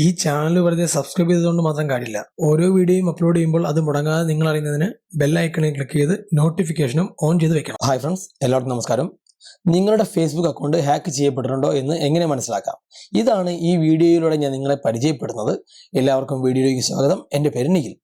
ഈ ചാനൽ വെറുതെ സബ്സ്ക്രൈബ് ചെയ്തതുകൊണ്ട് മാത്രം കാര്യമില്ല. ഓരോ വീഡിയോയും അപ്ലോഡ് ചെയ്യുമ്പോൾ അത് മുടങ്ങാതെ നിങ്ങൾ അറിയുന്നതിന് ഐക്കണിൽ ക്ലിക്ക് ചെയ്ത് നോട്ടിഫിക്കേഷനും ഓൺ ചെയ്ത് വെക്കണം. ഹായ് ഫ്രണ്ട്സ് എല്ലാവർക്കും നമസ്കാരം. നിങ്ങളുടെ ഫേസ്ബുക്ക് അക്കൗണ്ട് ഹാക്ക് ചെയ്യപ്പെട്ടിട്ടുണ്ടോ എന്ന് എങ്ങനെ മനസ്സിലാക്കാം? ഇതാണ് ഈ വീഡിയോയിലൂടെ ഞാൻ നിങ്ങളെ പരിചയപ്പെടുന്നത്. എല്ലാവർക്കും വീഡിയോയിലേക്ക് സ്വാഗതം. എന്റെ പേര് നിഖിൽ.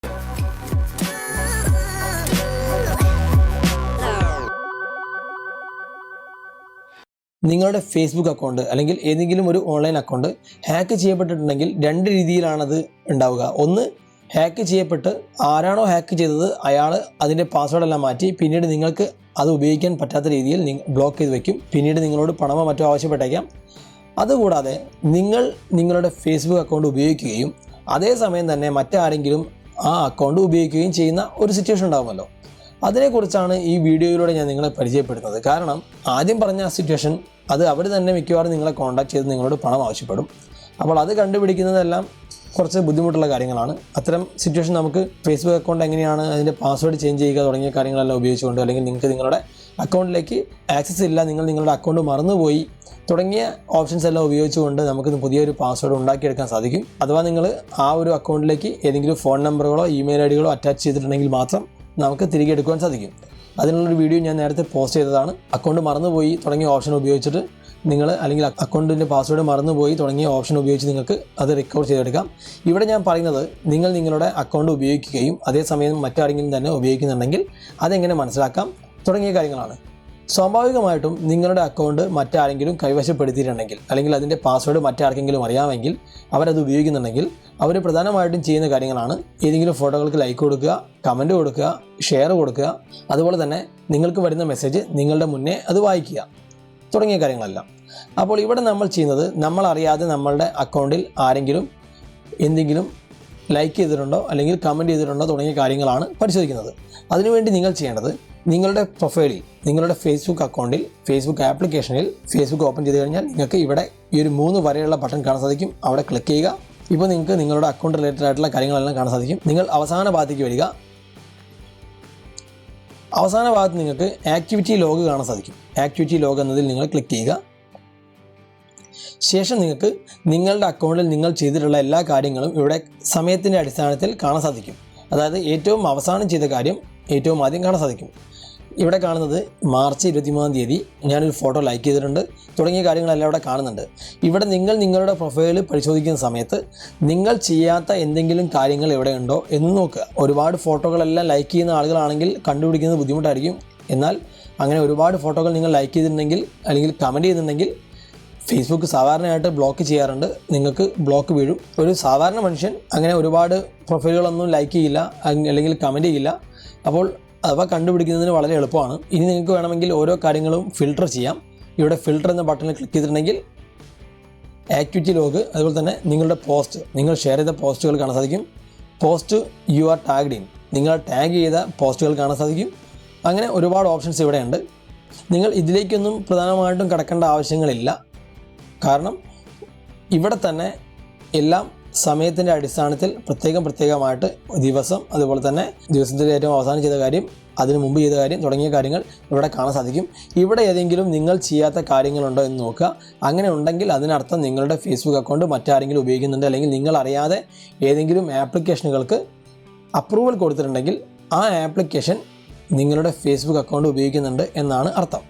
നിങ്ങളുടെ ഫേസ്ബുക്ക് അക്കൗണ്ട് അല്ലെങ്കിൽ ഏതെങ്കിലും ഒരു ഓൺലൈൻ അക്കൗണ്ട് ഹാക്ക് ചെയ്യപ്പെട്ടിട്ടുണ്ടെങ്കിൽ രണ്ട് രീതിയിലാണത് ഉണ്ടാവുക. ഒന്ന് ഹാക്ക് ചെയ്യപ്പെട്ട് ആരാണോ ഹാക്ക് ചെയ്തത് അയാൾ അതിന്റെ പാസ്വേഡെല്ലാം മാറ്റി പിന്നീട് നിങ്ങൾക്ക് അത് ഉപയോഗിക്കാൻ പറ്റാത്ത രീതിയിൽ ബ്ലോക്ക് ചെയ്ത് വയ്ക്കും പിന്നീട് നിങ്ങളോട് പണമോ മറ്റോ ആവശ്യപ്പെട്ടേക്കാം. അതുകൂടാതെ നിങ്ങൾ നിങ്ങളുടെ ഫേസ്ബുക്ക് അക്കൗണ്ട് ഉപയോഗിക്കുകയും അതേസമയം തന്നെ മറ്റാരെങ്കിലും ആ അക്കൗണ്ട് ഉപയോഗിക്കുകയും ചെയ്യുന്ന ഒരു സിറ്റുവേഷൻ ഉണ്ടാകുമല്ലോ അതിനെക്കുറിച്ചാണ് ഈ വീഡിയോയിലൂടെ ഞാൻ നിങ്ങളെ പരിചയപ്പെടുന്നത് കാരണം ആദ്യം പറഞ്ഞ ആ സിറ്റുവേഷൻ അത് അവർ തന്നെ മിക്കവാറും നിങ്ങളെ കോൺടാക്ട് ചെയ്ത് നിങ്ങളോട് പണം ആവശ്യപ്പെടും. അപ്പോൾ അത് കണ്ടുപിടിക്കുന്നതെല്ലാം കുറച്ച് ബുദ്ധിമുട്ടുള്ള കാര്യങ്ങളാണ്. അത്തരം സിറ്റുവേഷൻ നമുക്ക് ഫേസ്ബുക്ക് അക്കൗണ്ട് എങ്ങനെയാണ് അതിന്റെ പാസ്വേഡ് ചേഞ്ച് ചെയ്യുക തുടങ്ങിയ കാര്യങ്ങളെല്ലാം ഉപയോഗിച്ചുകൊണ്ട് അല്ലെങ്കിൽ നിങ്ങൾക്ക് നിങ്ങളുടെ അക്കൗണ്ടിലേക്ക് ആക്സസ് ഇല്ല നിങ്ങൾ നിങ്ങളുടെ അക്കൗണ്ട് മറന്നുപോയി തുടങ്ങിയ ഓപ്ഷൻസ് എല്ലാം ഉപയോഗിച്ചുകൊണ്ട് നമുക്ക് പുതിയൊരു പാസ്വേഡ് ഉണ്ടാക്കിയെടുക്കാൻ സാധിക്കും. അഥവാ നിങ്ങൾ ആ ഒരു അക്കൗണ്ടിലേക്ക് ഏതെങ്കിലും ഫോൺ നമ്പറുകളോ ഇമെയിൽ ഐ ഡികളോ അറ്റാച്ച് ചെയ്തിട്ടുണ്ടെങ്കിൽ മാത്രം നമുക്ക് തിരികെ എടുക്കുവാൻ സാധിക്കും. അതിനുള്ളൊരു വീഡിയോ ഞാൻ നേരത്തെ പോസ്റ്റ് ചെയ്തതാണ്. അക്കൗണ്ട് മറന്നുപോയി തുടങ്ങിയ ഓപ്ഷൻ ഉപയോഗിച്ചിട്ട് നിങ്ങൾ അല്ലെങ്കിൽ അക്കൗണ്ടിന്റെ പാസ്വേഡ് മറന്നുപോയി തുടങ്ങിയ ഓപ്ഷൻ ഉപയോഗിച്ച് നിങ്ങൾക്ക് അത് റിക്കവർ ചെയ്തെടുക്കാം. ഇവിടെ ഞാൻ പറയുന്നത് നിങ്ങൾ നിങ്ങളുടെ അക്കൗണ്ട് ഉപയോഗിക്കുകയും അതേസമയം മറ്റാരെങ്കിലും തന്നെ ഉപയോഗിക്കുന്നുണ്ടെങ്കിൽ അതെങ്ങനെ മനസ്സിലാക്കാം? തുടങ്ങിയ കാര്യങ്ങളാണ്. സ്വാഭാവികമായിട്ടും നിങ്ങളുടെ അക്കൗണ്ട് മറ്റാരെങ്കിലും കൈവശപ്പെടുത്തിയിട്ടുണ്ടെങ്കിൽ അല്ലെങ്കിൽ അതിന്റെ പാസ്വേഡ് മറ്റാർക്കെങ്കിലും അറിയാമെങ്കിൽ അവരത് ഉപയോഗിക്കുന്നുണ്ടെങ്കിൽ അവർ പ്രധാനമായിട്ടും ചെയ്യുന്ന കാര്യങ്ങളാണ് ഏതെങ്കിലും ഫോട്ടോകൾക്ക് ലൈക്ക് കൊടുക്കുക കമന്റ് കൊടുക്കുക ഷെയർ കൊടുക്കുക. അതുപോലെ തന്നെ നിങ്ങൾക്ക് വരുന്ന മെസ്സേജ് നിങ്ങളുടെ മുന്നേ അത് വായിക്കുക. തുടങ്ങിയ കാര്യങ്ങളെല്ലാം. അപ്പോൾ ഇവിടെ നമ്മൾ ചെയ്യുന്നത് നമ്മൾ അറിയാതെ നമ്മളുടെ അക്കൗണ്ടിൽ ആരെങ്കിലും എന്തെങ്കിലും ലൈക്ക് ചെയ്തിട്ടുണ്ടോ അല്ലെങ്കിൽ കമന്റ് ചെയ്തിട്ടുണ്ടോ തുടങ്ങിയ കാര്യങ്ങളാണ് പരിശോധിക്കുന്നത്. അതിനുവേണ്ടി നിങ്ങൾ ചെയ്യേണ്ടത് നിങ്ങളുടെ പ്രൊഫൈലിൽ നിങ്ങളുടെ ഫേസ്ബുക്ക് അക്കൗണ്ടിൽ ഫേസ്ബുക്ക് ആപ്ലിക്കേഷനിൽ ഫേസ്ബുക്ക് ഓപ്പൺ ചെയ്ത് കഴിഞ്ഞാൽ നിങ്ങൾക്ക് ഇവിടെ ഈ ഒരു മൂന്ന് വരെയുള്ള ബട്ടൺ കാണാൻ സാധിക്കും. അവിടെ ക്ലിക്ക് ചെയ്യുക. ഇപ്പോൾ നിങ്ങൾക്ക് നിങ്ങളുടെ അക്കൗണ്ട് റിലേറ്റഡ് ആയിട്ടുള്ള കാര്യങ്ങളെല്ലാം കാണാൻ സാധിക്കും. നിങ്ങൾ അവസാന ഭാഗത്തേക്ക് വരിക. അവസാന ഭാഗത്ത് നിങ്ങൾക്ക് ആക്ടിവിറ്റി ലോഗ് കാണാൻ സാധിക്കും. ആക്ടിവിറ്റി ലോഗ് എന്നതിൽ നിങ്ങൾ ക്ലിക്ക് ചെയ്യുക. ശേഷം നിങ്ങൾക്ക് നിങ്ങളുടെ അക്കൗണ്ടിൽ നിങ്ങൾ ചെയ്തിട്ടുള്ള എല്ലാ കാര്യങ്ങളും ഇവിടെ സമയത്തിന്റെ അടിസ്ഥാനത്തിൽ കാണാൻ സാധിക്കും. അതായത് ഏറ്റവും അവസാനം ചെയ്ത കാര്യം ഏറ്റവും ആദ്യം കാണാൻ സാധിക്കും. ഇവിടെ കാണുന്നത് മാർച്ച് ഇരുപത്തിമൂന്നാം തീയതി ഞാനൊരു ഫോട്ടോ ലൈക്ക് ചെയ്തിട്ടുണ്ട്. തുടങ്ങിയ കാര്യങ്ങളെല്ലാം ഇവിടെ കാണുന്നുണ്ട്. ഇവിടെ നിങ്ങൾ നിങ്ങളുടെ പ്രൊഫൈൽ പരിശോധിക്കുന്ന സമയത്ത് നിങ്ങൾ ചെയ്യാത്ത എന്തെങ്കിലും കാര്യങ്ങൾ ഇവിടെ ഉണ്ടോ എന്ന് നോക്കുക. ഒരുപാട് ഫോട്ടോകളെല്ലാം ലൈക്ക് ചെയ്യുന്ന ആളുകളാണെങ്കിൽ കണ്ടുപിടിക്കുന്നത് ബുദ്ധിമുട്ടായിരിക്കും. എന്നാൽ അങ്ങനെ ഒരുപാട് ഫോട്ടോകൾ നിങ്ങൾ ലൈക്ക് ചെയ്തിട്ടുണ്ടെങ്കിൽ അല്ലെങ്കിൽ കമന്റ് ചെയ്യുന്നുണ്ടെങ്കിൽ ഫേസ്ബുക്ക് സാധാരണയായിട്ട് ബ്ലോക്ക് ചെയ്യാറുണ്ട്. നിങ്ങൾക്ക് ബ്ലോക്ക് വീഴും. ഒരു സാധാരണ മനുഷ്യൻ അങ്ങനെ ഒരുപാട് പ്രൊഫൈലുകളൊന്നും ലൈക്ക് ചെയ്യില്ല അല്ലെങ്കിൽ കമന്റ് ചെയ്യില്ല. അപ്പോൾ അവ കണ്ടുപിടിക്കുന്നതിന് വളരെ എളുപ്പമാണ്. ഇനി നിങ്ങൾക്ക് വേണമെങ്കിൽ ഓരോ കാര്യങ്ങളും ഫിൽട്ടർ ചെയ്യാം. ഇവിടെ ഫിൽട്ടർ എന്ന ബട്ടണിൽ ക്ലിക്ക് ചെയ്തിട്ടുണ്ടെങ്കിൽ ആക്ടിവിറ്റി ലോഗ് അതുപോലെ തന്നെ നിങ്ങളുടെ പോസ്റ്റ് നിങ്ങൾ ഷെയർ ചെയ്ത പോസ്റ്റുകൾ കാണാൻ സാധിക്കും. Post you are tagged in നിങ്ങൾ ടാഗ് ചെയ്ത പോസ്റ്റുകൾ കാണാൻ സാധിക്കും. അങ്ങനെ ഒരുപാട് ഓപ്ഷൻസ് ഇവിടെയുണ്ട്. നിങ്ങൾ ഇതിലേക്കൊന്നും പ്രധാനമായിട്ടും കിടക്കേണ്ട ആവശ്യങ്ങളില്ല. കാരണം ഇവിടെ തന്നെ എല്ലാം സമയത്തിന്റെ അടിസ്ഥാനത്തിൽ പ്രത്യേകം പ്രത്യേകമായിട്ട് ദിവസം അതുപോലെ തന്നെ ദിവസത്തിൽ ഏറ്റവും അവസാനം ചെയ്ത കാര്യം അതിനു മുമ്പ് ചെയ്ത കാര്യം തുടങ്ങിയ കാര്യങ്ങൾ ഇവിടെ കാണാൻ സാധിക്കും. ഇവിടെ ഏതെങ്കിലും നിങ്ങൾ ചെയ്യാത്ത കാര്യങ്ങളുണ്ടോ എന്ന് നോക്കുക. അങ്ങനെ ഉണ്ടെങ്കിൽ അതിനർത്ഥം നിങ്ങളുടെ ഫേസ്ബുക്ക് അക്കൗണ്ട് മറ്റാരെങ്കിലും ഉപയോഗിക്കുന്നുണ്ട് അല്ലെങ്കിൽ നിങ്ങൾ അറിയാതെ ഏതെങ്കിലും ആപ്ലിക്കേഷനുകൾക്ക് അപ്രൂവൽ കൊടുത്തിട്ടുണ്ടെങ്കിൽ ആ ആപ്ലിക്കേഷൻ നിങ്ങളുടെ ഫേസ്ബുക്ക് അക്കൗണ്ട് ഉപയോഗിക്കുന്നുണ്ട് എന്നാണ് അർത്ഥം.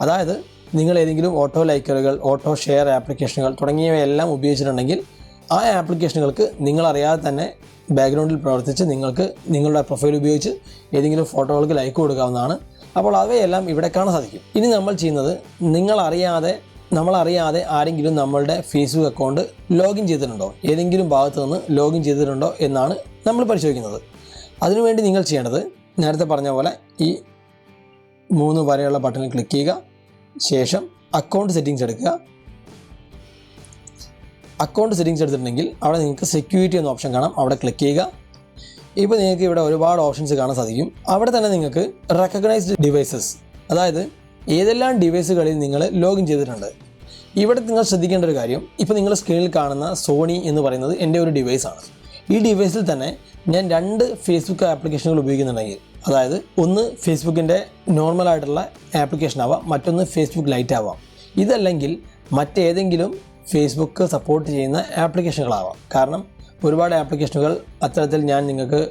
അതായത് നിങ്ങൾ ഏതെങ്കിലും ഓട്ടോ ലൈക്കറുകൾ ഓട്ടോ ഷെയർ ആപ്ലിക്കേഷനുകൾ തുടങ്ങിയവയെല്ലാം ഉപയോഗിച്ചിട്ടുണ്ടെങ്കിൽ ആ ആപ്ലിക്കേഷനുകൾക്ക് നിങ്ങൾ അറിയാതെ തന്നെ ബാക്ക്ഗ്രൗണ്ടിൽ പ്രവർത്തിച്ച് നിങ്ങൾക്ക് നിങ്ങളുടെ പ്രൊഫൈൽ ഉപയോഗിച്ച് ഏതെങ്കിലും ഫോട്ടോകൾക്ക് ലൈക്ക് കൊടുക്കാവുന്നതാണ്. അപ്പോൾ അവയെല്ലാം ഇവിടെ കാണാൻ സാധിക്കും. ഇനി നമ്മൾ ചെയ്യുന്നത് നിങ്ങളറിയാതെ നമ്മളറിയാതെ ആരെങ്കിലും നമ്മളുടെ ഫേസ്ബുക്ക് അക്കൗണ്ട് ലോഗിൻ ചെയ്തിട്ടുണ്ടോ? ഏതെങ്കിലും ഭാഗത്ത് നിന്ന് ലോഗിൻ ചെയ്തിട്ടുണ്ടോ എന്നാണ് നമ്മൾ പരിശോധിക്കുന്നത്. അതിനുവേണ്ടി നിങ്ങൾ ചെയ്യേണ്ടത് നേരത്തെ പറഞ്ഞ പോലെ ഈ മൂന്ന് വരെയുള്ള ബട്ടണിൽ ക്ലിക്ക് ചെയ്യുക. ശേഷം അക്കൗണ്ട് സെറ്റിങ്സ് എടുക്കുക. അക്കൗണ്ട് സെറ്റിങ്സ് എടുത്തിട്ടുണ്ടെങ്കിൽ അവിടെ നിങ്ങൾക്ക് സെക്യൂരിറ്റി എന്ന ഓപ്ഷൻ കാണാം. അവിടെ ക്ലിക്ക് ചെയ്യുക. ഇപ്പോൾ നിങ്ങൾക്ക് ഇവിടെ ഒരുപാട് ഓപ്ഷൻസ് കാണാൻ സാധിക്കും. അവിടെ തന്നെ നിങ്ങൾക്ക് റെക്കഗ്നൈസ്ഡ് ഡിവൈസസ് അതായത് ഏതെല്ലാം ഡിവൈസുകളിൽ നിങ്ങൾ ലോഗിൻ ചെയ്തിട്ടുണ്ട്. ഇവിടെ നിങ്ങൾ ശ്രദ്ധിക്കേണ്ട ഒരു കാര്യം ഇപ്പോൾ നിങ്ങൾ സ്ക്രീനിൽ കാണുന്ന സോണി എന്ന് പറയുന്നത് എന്റെ ഒരു ഡിവൈസാണ് ഈ ഡിവൈസിൽ തന്നെ ഞാൻ രണ്ട് ഫേസ്ബുക്ക് ആപ്ലിക്കേഷനുകൾ ഉപയോഗിക്കുന്നുണ്ടെങ്കിൽ അതായത് ഒന്ന് ഫേസ്ബുക്കിന്റെ നോർമൽ ആയിട്ടുള്ള ആപ്ലിക്കേഷൻ ആവാം മറ്റൊന്ന് ഫേസ്ബുക്ക് ലൈറ്റ് ആവാം. ഇതല്ലെങ്കിൽ മറ്റേതെങ്കിലും ഫേസ്ബുക്ക് സപ്പോർട്ട് ചെയ്യുന്ന ആപ്ലിക്കേഷനുകളാവാം. കാരണം ഒരുപാട് ആപ്ലിക്കേഷനുകൾ അത്തരത്തിൽ ഞാൻ നിങ്ങൾക്ക്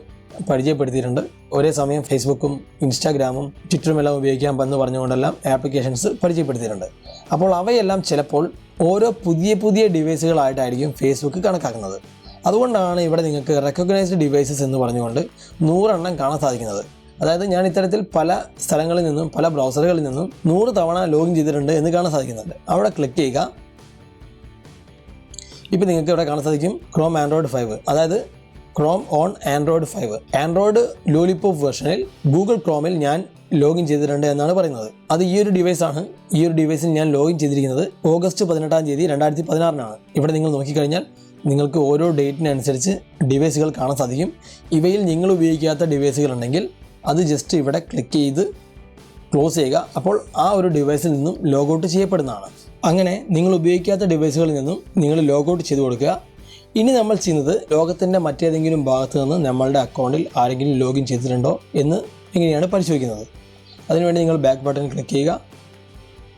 പരിചയപ്പെടുത്തിയിട്ടുണ്ട്. ഒരേ സമയം ഫേസ്ബുക്കും ഇൻസ്റ്റാഗ്രാമും ട്വിറ്ററും എല്ലാം ഉപയോഗിക്കാൻ എന്ന് പറഞ്ഞുകൊണ്ടെല്ലാം ആപ്ലിക്കേഷൻസ് പരിചയപ്പെടുത്തിയിട്ടുണ്ട്. അപ്പോൾ അവയെല്ലാം ചിലപ്പോൾ ഓരോ പുതിയ പുതിയ ഡിവൈസുകളായിട്ടായിരിക്കും ഫേസ്ബുക്ക് കണക്കാക്കുന്നത്. അതുകൊണ്ടാണ് ഇവിടെ നിങ്ങൾക്ക് റെക്കഗ്നൈസ്ഡ് ഡിവൈസസ് എന്ന് പറഞ്ഞുകൊണ്ട് നൂറെണ്ണം കാണാൻ സാധിക്കുന്നത്. അതായത് ഞാൻ ഇത്തരത്തിൽ പല സ്ഥലങ്ങളിൽ നിന്നും പല ബ്രൗസറുകളിൽ നിന്നും നൂറ് തവണ ലോഗിൻ ചെയ്തിട്ടുണ്ട് എന്ന് കാണാൻ സാധിക്കുന്നുണ്ട് അവിടെ ക്ലിക്ക് ചെയ്യുക. ഇപ്പോൾ നിങ്ങൾക്ക് ഇവിടെ കാണാൻ സാധിക്കും ക്രോം ആൻഡ്രോയിഡ് ഫൈവ് അതായത് Chrome on Android five Android Lollipop വേർഷനിൽ Google ക്രോമിൽ ഞാൻ ലോഗിൻ ചെയ്തിട്ടുണ്ട് എന്നാണ് പറയുന്നത്. അത് ഈ ഒരു ഡിവൈസാണ് ഈ ഒരു ഡിവൈസിൽ ഞാൻ ലോഗിൻ ചെയ്തിരിക്കുന്നത് ഓഗസ്റ്റ് പതിനെട്ടാം തീയതി രണ്ടായിരത്തി പതിനാറിനാണ് ഇവിടെ നിങ്ങൾ നോക്കിക്കഴിഞ്ഞാൽ നിങ്ങൾക്ക് ഓരോ ഡേറ്റിനനുസരിച്ച് ഡിവൈസുകൾ കാണാൻ സാധിക്കും. ഇവയിൽ നിങ്ങൾ ഉപയോഗിക്കാത്ത ഡിവൈസുകൾ ഉണ്ടെങ്കിൽ അത് ജസ്റ്റ് ഇവിടെ ക്ലിക്ക് ചെയ്ത് ക്ലോസ് ചെയ്യുക. അപ്പോൾ ആ ഒരു ഡിവൈസിൽ നിന്നും ലോഗൗട്ട് ചെയ്യപ്പെടുന്നതാണ്. അങ്ങനെ നിങ്ങൾ ഉപയോഗിക്കാത്ത ഡിവൈസുകളിൽ നിന്നും നിങ്ങൾ ലോഗൗട്ട് ചെയ്ത് കൊടുക്കുക. ഇനി നമ്മൾ ചെയ്യുന്നത് ലോകത്തിന്റെ മറ്റേതെങ്കിലും ഭാഗത്ത് നിന്ന് നമ്മളുടെ അക്കൗണ്ടിൽ ആരെങ്കിലും ലോഗിൻ ചെയ്തിട്ടുണ്ടോ എന്ന് എങ്ങനെയാണ് പരിശോധിക്കുന്നത്. അതിനുവേണ്ടി നിങ്ങൾ ബാക്ക് ബട്ടൺ ക്ലിക്ക് ചെയ്യുക.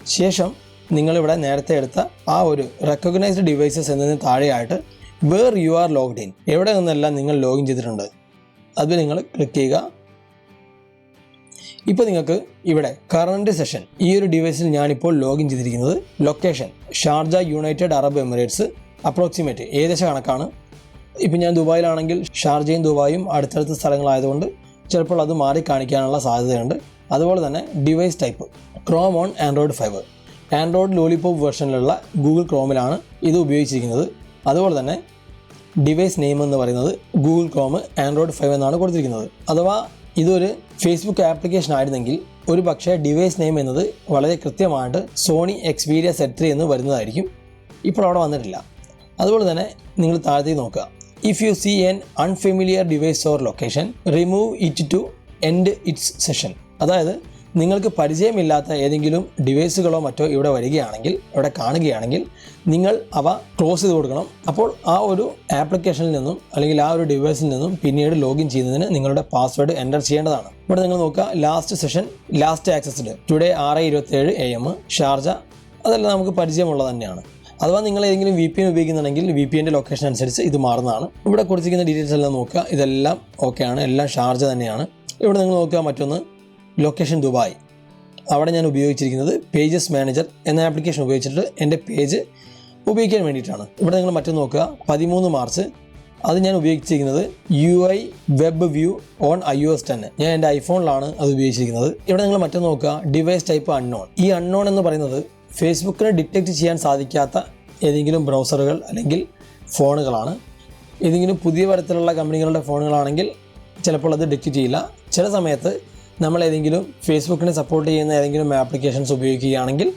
ശേഷം നിങ്ങളിവിടെ നേരത്തെ എടുത്ത ആ ഒരു റെക്കഗ്നൈസ്ഡ് ഡിവൈസസ് എന്നതിന് താഴെയായിട്ട് where you are logged in എവിടെ നിന്നെല്ലാം നിങ്ങൾ ലോഗിൻ ചെയ്തിട്ടുണ്ട്. അത് നിങ്ങൾ ക്ലിക്ക് ചെയ്യുക. ഇപ്പോൾ നിങ്ങൾക്ക് ഇവിടെ കറണ്ട് സെഷൻ ഈ ഒരു ഡിവൈസിൽ ഞാനിപ്പോൾ ലോഗിൻ ചെയ്തിരിക്കുന്നത് location Sharjah United Arab Emirates approximate ഏകദേശ കണക്കാണ്. ഇപ്പം ഞാൻ ദുബായിലാണെങ്കിൽ ഷാർജയും ദുബായും അടുത്തടുത്ത സ്ഥലങ്ങളായതുകൊണ്ട് ചിലപ്പോൾ അത് മാറി കാണിക്കാനുള്ള സാധ്യതയുണ്ട്. അതുപോലെ തന്നെ device type Chrome on Android five Android Lollipop വേർഷനിലുള്ള Google ക്രോമിലാണ് ഇത് ഉപയോഗിച്ചിരിക്കുന്നത്. അതുപോലെ തന്നെ ഡിവൈസ് നെയിം എന്ന് പറയുന്നത് ഗൂഗിൾ ക്രോം ആൻഡ്രോയിഡ് ഫൈവ് എന്നാണ് കൊടുത്തിരിക്കുന്നത്. അഥവാ ഇതൊരു ഫേസ്ബുക്ക് ആപ്ലിക്കേഷൻ ആയിരുന്നെങ്കിൽ ഒരു പക്ഷേ ഡിവൈസ് നെയിം എന്നത് വളരെ കൃത്യമായിട്ട് സോണി എക്സ്പീരിയ സെറ്റ് എന്ന് വരുന്നതായിരിക്കും. ഇപ്പോൾ അവിടെ വന്നിട്ടില്ല. അതുപോലെ തന്നെ നിങ്ങൾ താഴത്തേക്ക് നോക്കുക. If you see an unfamiliar device or location remove it to end its session അതായത് നിങ്ങൾക്ക് പരിചയമില്ലാത്ത ഏതെങ്കിലും ഡിവൈസുകളോ മറ്റോ ഇവിടെ വരികയാണെങ്കിൽ ഇവിടെ കാണുകയാണെങ്കിൽ നിങ്ങൾ അവ ക്ലോസ് ചെയ്ത് കൊടുക്കണം. അപ്പോൾ ആ ഒരു ആപ്ലിക്കേഷനിൽ നിന്നും അല്ലെങ്കിൽ ആ ഒരു ഡിവൈസിൽ നിന്നും പിന്നീട് ലോഗിൻ ചെയ്യുന്നതിന് നിങ്ങളുടെ പാസ്വേഡ് എന്റർ ചെയ്യേണ്ടതാണ്. ഇവിടെ നിങ്ങൾ നോക്കുക last session last accessed today ആറ് ഇരുപത്തേഴ് എ എം ഷാർജ. അതെല്ലാം നമുക്ക് പരിചയമുള്ളത് തന്നെയാണ്. അഥവാ നിങ്ങൾ ഏതെങ്കിലും വി പി എൻ ഉപയോഗിക്കുന്നുണ്ടെങ്കിൽ വി പി എന്റെ ലൊക്കേഷൻ അനുസരിച്ച് ഇത് മാറുന്നതാണ്. ഇവിടെ കൊടുത്തിരിക്കുന്ന ഡീറ്റെയിൽസ് എല്ലാം നോക്കുക ഇതെല്ലാം ഓക്കെയാണ് എല്ലാം ഷാർജ തന്നെയാണ്. ഇവിടെ നിങ്ങൾ നോക്കുക മറ്റൊന്ന് ലൊക്കേഷൻ ദുബായ് അവിടെ ഞാൻ ഉപയോഗിച്ചിരിക്കുന്നത് പേജസ് മാനേജർ എന്ന ആപ്ലിക്കേഷൻ ഉപയോഗിച്ചിട്ട് എന്റെ പേജ് ഉപയോഗിക്കാൻ വേണ്ടിയിട്ടാണ്. ഇവിടെ നിങ്ങൾ മറ്റൊന്ന് നോക്കുക. പതിമൂന്ന് മാർച്ച് അത് ഞാൻ ഉപയോഗിച്ചിരിക്കുന്നത് U I web view on I O S ten ഞാൻ എന്റെ ഐഫോണിലാണ് അത് ഉപയോഗിച്ചിരിക്കുന്നത്. ഇവിടെ നിങ്ങൾ മറ്റൊന്ന് നോക്കുക. ഡിവൈസ് ടൈപ്പ് അൺനോൺ ഈ അൺനോൺ എന്ന് പറയുന്നത് ഫേസ്ബുക്കിന് ഡിറ്റക്റ്റ് ചെയ്യാൻ സാധിക്കാത്ത ഏതെങ്കിലും ബ്രൗസറുകൾ അല്ലെങ്കിൽ ഫോണുകളാണ് ഏതെങ്കിലും പുതിയ തരത്തിലുള്ള കമ്പനികളുടെ ഫോണുകളാണെങ്കിൽ ചിലപ്പോൾ അത് ഡിറ്റക്റ്റ് ചെയ്യില്ല. ചില സമയത്ത് നമ്മൾ ഏതെങ്കിലും ഫേസ്ബുക്കിനെ സപ്പോർട്ട് ചെയ്യുന്ന ഏതെങ്കിലും ആപ്ലിക്കേഷൻസ് ഉപയോഗിക്കുകയാണെങ്കിൽ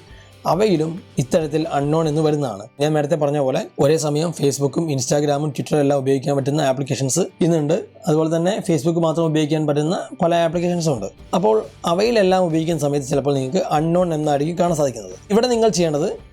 അവയിലും ഇത്തരത്തിൽ അൺനോൺ എന്ന് വരുന്നതാണ്. ഞാൻ നേരത്തെ പറഞ്ഞ പോലെ ഒരേ സമയം ഫേസ്ബുക്കും ഇൻസ്റ്റാഗ്രാമും ട്വിറ്ററും എല്ലാം ഉപയോഗിക്കാൻ പറ്റുന്ന ആപ്ലിക്കേഷൻസ് ഇന്നുണ്ട്. അതുപോലെ തന്നെ ഫേസ്ബുക്ക് മാത്രം ഉപയോഗിക്കാൻ പറ്റുന്ന പല ആപ്ലിക്കേഷൻസും ഉണ്ട്. അപ്പോൾ അവയിലെല്ലാം ഉപയോഗിക്കുന്ന സമയത്ത് ചിലപ്പോൾ നിങ്ങൾക്ക് അൺനോൺ എന്നായിരിക്കും കാണാൻ സാധിക്കുന്നത്. ഇവിടെ നിങ്ങൾ ചെയ്യേണ്ടത്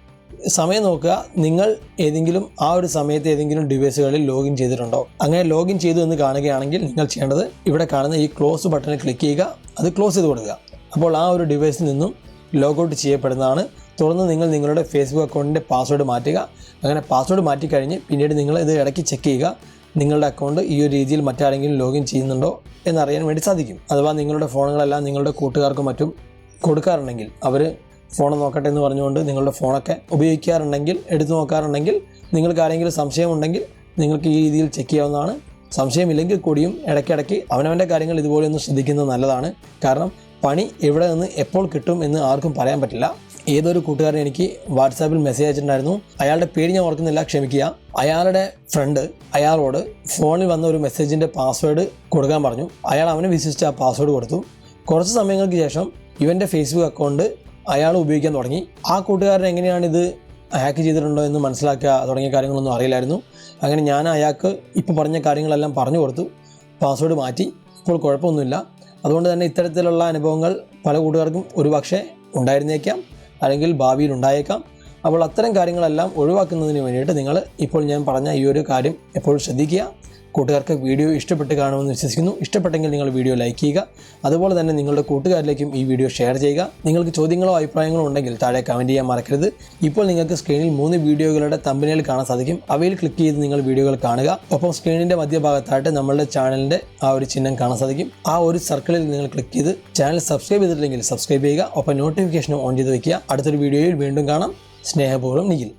സമയം നോക്കുക. നിങ്ങൾ ഏതെങ്കിലും ആ ഒരു സമയത്ത് ഏതെങ്കിലും ഡിവൈസുകളിൽ ലോഗിൻ ചെയ്തിട്ടുണ്ടോ? അങ്ങനെ ലോഗിൻ ചെയ്തു എന്ന് കാണുകയാണെങ്കിൽ നിങ്ങൾ ചെയ്യേണ്ടത് ഇവിടെ കാണുന്ന ഈ ക്ലോസ് ബട്ടണിൽ ക്ലിക്ക് ചെയ്യുക. അത് ക്ലോസ് ചെയ്ത് കൊടുക്കുക. അപ്പോൾ ആ ഒരു ഡിവൈസിൽ നിന്നും ലോഗൗട്ട് ചെയ്യപ്പെടുന്നതാണ്. തുടർന്ന് നിങ്ങൾ നിങ്ങളുടെ ഫേസ്ബുക്ക് അക്കൗണ്ടിന്റെ പാസ്വേഡ് മാറ്റുക. അങ്ങനെ പാസ്വേഡ് മാറ്റിക്കഴിഞ്ഞ് പിന്നീട് നിങ്ങൾ ഇത് ഇടയ്ക്ക് ചെക്ക് ചെയ്യുക. നിങ്ങളുടെ അക്കൗണ്ട് ഈ ഒരു രീതിയിൽ മറ്റാരെങ്കിലും ലോഗിൻ ചെയ്യുന്നുണ്ടോ എന്നറിയാൻ വേണ്ടി സാധിക്കും. അഥവാ നിങ്ങളുടെ ഫോണുകളെല്ലാം നിങ്ങളുടെ കൂട്ടുകാർക്കും മറ്റും കൊടുക്കാറുണ്ടെങ്കിൽ അവർ ഫോൺ നോക്കട്ടെ എന്ന് പറഞ്ഞുകൊണ്ട് നിങ്ങളുടെ ഫോണൊക്കെ ഉപയോഗിക്കാറുണ്ടെങ്കിൽ എടുത്തു നോക്കാറുണ്ടെങ്കിൽ നിങ്ങൾക്ക് ആരെങ്കിലും സംശയമുണ്ടെങ്കിൽ നിങ്ങൾക്ക് ഈ രീതിയിൽ ചെക്ക് ചെയ്യാവുന്നതാണ്. സംശയമില്ലെങ്കിൽ കൂടിയും ഇടയ്ക്കിടയ്ക്ക് അവനവന്റെ കാര്യങ്ങൾ ഇതുപോലെ ഒന്ന് ശ്രദ്ധിക്കുന്നത് നല്ലതാണ്. കാരണം പണി എവിടെ നിന്ന് എപ്പോൾ കിട്ടും എന്ന് ആർക്കും പറയാൻ പറ്റില്ല. ഏതൊരു കൂട്ടുകാരൻ എനിക്ക് വാട്സാപ്പിൽ മെസ്സേജ് അയച്ചിട്ടുണ്ടായിരുന്നു. അയാളുടെ പേര് ഞാൻ ഓർക്കുന്നില്ല ക്ഷമിക്കുക. അയാളുടെ ഫ്രണ്ട് അയാളോട് ഫോണിൽ വന്ന ഒരു മെസ്സേജിന്റെ പാസ്വേഡ് കൊടുക്കാൻ പറഞ്ഞു. അയാൾ അവനെ വിശ്വസിച്ച് ആ പാസ്വേഡ് കൊടുത്തു. കുറച്ച് സമയങ്ങൾക്ക് ശേഷം ഇവന്റെ ഫേസ്ബുക്ക് അക്കൗണ്ട് അയാൾ ഉപയോഗിക്കാൻ തുടങ്ങി. ആ കൂട്ടുകാരൻ എങ്ങനെയാണ് ഇത് ഹാക്ക് ചെയ്തിട്ടുണ്ടോ എന്ന് മനസ്സിലാക്കുക തുടങ്ങിയ കാര്യങ്ങളൊന്നും അറിയില്ലായിരുന്നു. അങ്ങനെ ഞാൻ അയാൾക്ക് ഇപ്പോൾ പറഞ്ഞ കാര്യങ്ങളെല്ലാം പറഞ്ഞു കൊടുത്തു. പാസ്വേഡ് മാറ്റി. ഇപ്പോൾ കുഴപ്പമൊന്നുമില്ല. അതുകൊണ്ട് തന്നെ ഇത്തരത്തിലുള്ള അനുഭവങ്ങൾ പല കൂട്ടുകാർക്കും ഒരുപക്ഷെ ഉണ്ടായിരുന്നേക്കാം. അല്ലെങ്കിൽ ഭാവിയിൽ ഉണ്ടായേക്കാം. അപ്പോൾ അത്തരം കാര്യങ്ങളെല്ലാം ഒഴിവാക്കുന്നതിന് വേണ്ടിയിട്ട് നിങ്ങൾ ഇപ്പോൾ ഞാൻ പറഞ്ഞ ഈ ഒരു കാര്യം എപ്പോഴും ശ്രദ്ധിക്കുക. കൂട്ടുകാർക്ക് വീഡിയോ ഇഷ്ടപ്പെട്ട് കാണുമെന്ന് വിശ്വസിക്കുന്നു. ഇഷ്ടപ്പെട്ടെങ്കിൽ നിങ്ങൾ വീഡിയോ ലൈക്ക് ചെയ്യുക. അതുപോലെ തന്നെ നിങ്ങളുടെ കൂട്ടുകാരിലേക്കും ഈ വീഡിയോ ഷെയർ ചെയ്യുക. നിങ്ങൾക്ക് ചോദ്യങ്ങളോ അഭിപ്രായങ്ങളോ ഉണ്ടെങ്കിൽ താഴെ കമന്റ് ചെയ്യാൻ മറക്കരുത്. ഇപ്പോൾ നിങ്ങൾക്ക് സ്ക്രീനിൽ മൂന്ന് വീഡിയോകളുടെ തമ്പനിയിൽ കാണാൻ സാധിക്കും. അവയിൽ ക്ലിക്ക് ചെയ്ത് നിങ്ങൾ വീഡിയോകൾ കാണുക. ഒപ്പം സ്ക്രീനിന്റെ മധ്യഭാഗത്തായിട്ട് നമ്മളുടെ ചാനലിന്റെ ആ ഒരു ചിഹ്നം കാണാൻ സാധിക്കും. ആ ഒരു സർക്കിളിൽ നിങ്ങൾ ക്ലിക്ക് ചെയ്ത് ചാനൽ സബ്സ്ക്രൈബ് ചെയ്തിട്ടില്ലെങ്കിൽ സബ്സ്ക്രൈബ് ചെയ്യുക. ഒപ്പം നോട്ടിഫിക്കേഷനും ഓൺ ചെയ്ത് വയ്ക്കുക അടുത്തൊരു വീഡിയോയിൽ വീണ്ടും കാണാം. സ്നേഹപൂർവം നിഖിൽ.